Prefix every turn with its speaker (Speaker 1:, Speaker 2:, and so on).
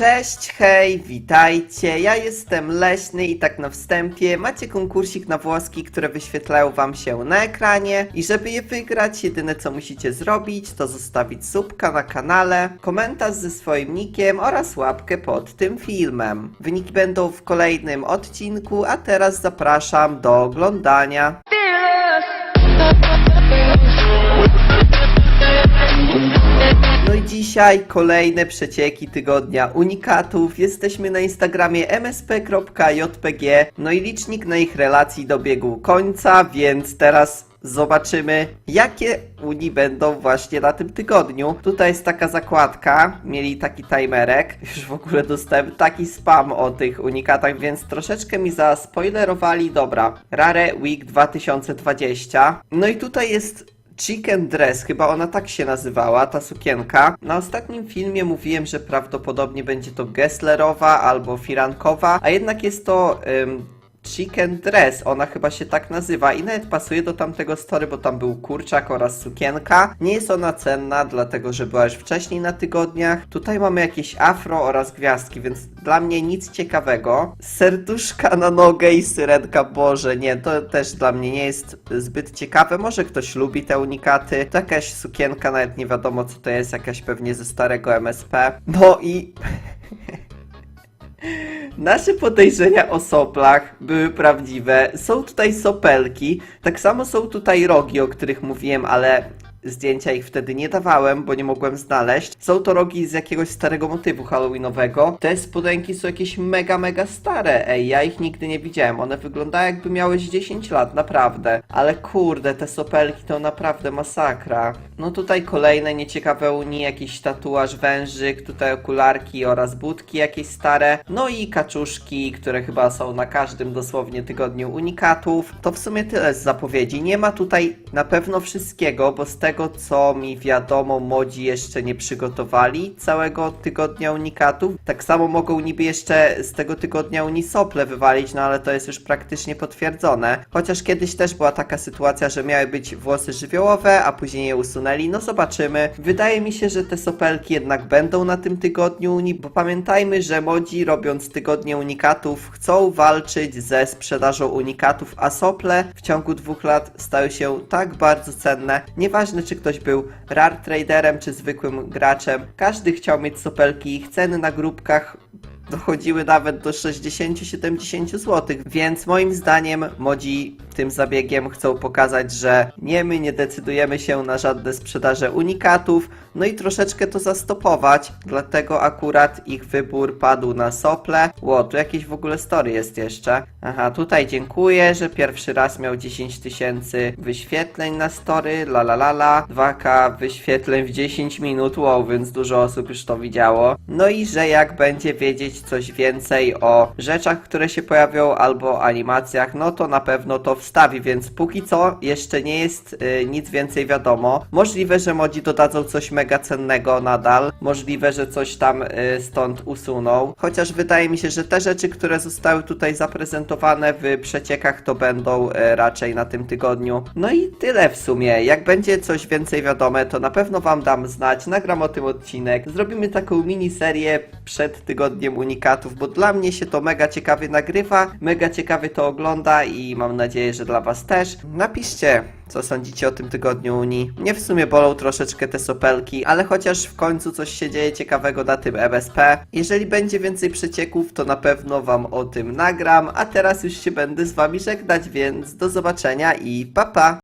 Speaker 1: Cześć, hej, witajcie, ja jestem Leśny i tak na wstępie macie konkursik na włoski, które wyświetlają wam się na ekranie i żeby je wygrać, jedyne co musicie zrobić to zostawić subka na kanale, komentarz ze swoim nickiem oraz łapkę pod tym filmem. Wyniki będą w kolejnym odcinku, a teraz zapraszam do oglądania. Dzisiaj kolejne przecieki tygodnia unikatów. Jesteśmy na Instagramie msp.jpg. No i licznik na ich relacji dobiegł końca, więc teraz zobaczymy, jakie uni będą właśnie na tym tygodniu. Tutaj jest taka zakładka, mieli taki timerek. Już w ogóle dostałem taki spam o tych unikatach, więc troszeczkę mi zaspoilerowali. Dobra, Rare Week 2020. No i tutaj jest Chicken Dress, chyba ona tak się nazywała, ta sukienka. Na ostatnim filmie mówiłem, że prawdopodobnie będzie to Gesslerowa albo Firankowa, a jednak jest to ym, Chicken Dress, ona chyba się tak nazywa i nawet pasuje do tamtego story, bo tam był kurczak oraz sukienka. Nie jest ona cenna, dlatego że była już wcześniej na tygodniach. Tutaj mamy jakieś afro oraz gwiazdki, więc dla mnie nic ciekawego. Serduszka na nogę i syrenka, boże, nie, to też dla mnie nie jest zbyt ciekawe. Może ktoś lubi te unikaty. To jakaś sukienka, nawet nie wiadomo co to jest, jakaś pewnie ze starego MSP. No i... Nasze podejrzenia o soplach były prawdziwe. Są tutaj sopelki, tak samo są tutaj rogi, o których mówiłem, ale zdjęcia ich wtedy nie dawałem, bo nie mogłem znaleźć. Są to rogi z jakiegoś starego motywu halloweenowego. Te spodenki są jakieś mega, mega stare. Ej, ja ich nigdy nie widziałem. One wyglądają jakby miały z 10 lat, naprawdę. Ale kurde, te sopelki to naprawdę masakra. No tutaj kolejne nieciekawe uni, jakiś tatuaż wężyk, tutaj okularki oraz budki jakieś stare. No i kaczuszki, które chyba są na każdym dosłownie tygodniu unikatów. To w sumie tyle z zapowiedzi. Nie ma tutaj na pewno wszystkiego, bo z tego co mi wiadomo, modzi jeszcze nie przygotowali całego tygodnia unikatów. Tak samo mogą niby jeszcze z tego tygodnia unisople wywalić, no ale to jest już praktycznie potwierdzone. Chociaż kiedyś też była taka sytuacja, że miały być włosy żywiołowe, a później je usunęli. No zobaczymy. Wydaje mi się, że te sopelki jednak będą na tym tygodniu uni, bo pamiętajmy, że modzi robiąc tygodnie unikatów chcą walczyć ze sprzedażą unikatów, a sople w ciągu dwóch lat stały się tak bardzo cenne. Nieważne czy ktoś był rare traderem czy zwykłym graczem, każdy chciał mieć sopelki. Ich ceny na grupkach dochodziły nawet do 60-70 zł, więc moim zdaniem modzi tym zabiegiem chcą pokazać, że nie my nie decydujemy się na żadne sprzedaże unikatów, no i troszeczkę to zastopować, dlatego akurat ich wybór padł na sople. Ło, tu jakieś w ogóle story jest jeszcze. Aha, tutaj dziękuję, że pierwszy raz miał 10 tysięcy wyświetleń na story, la la la la, 2k wyświetleń w 10 minut, wow, więc dużo osób już to widziało. No i że jak będzie wiedzieć coś więcej o rzeczach, które się pojawią albo animacjach, no to na pewno to wstawi, więc póki co jeszcze nie jest y, nic więcej wiadomo. Możliwe, że modzi dodadzą coś mega cennego nadal, możliwe, że coś tam y, stąd usuną, chociaż wydaje mi się, że te rzeczy, które zostały tutaj zaprezentowane w przeciekach, to będą y, raczej na tym tygodniu. No i tyle w sumie. Jak będzie coś więcej wiadome, to na pewno wam dam znać, nagram o tym odcinek, zrobimy taką miniserię przed tygodniem unikatów, bo dla mnie się to mega ciekawie nagrywa, mega ciekawie to ogląda i mam nadzieję, że dla was też. Napiszcie, co sądzicie o tym tygodniu Unii. Mnie w sumie bolą troszeczkę te sopelki, ale chociaż w końcu coś się dzieje ciekawego na tym MSP. Jeżeli będzie więcej przecieków, to na pewno wam o tym nagram, a teraz już się będę z wami żegnać, więc do zobaczenia i pa pa!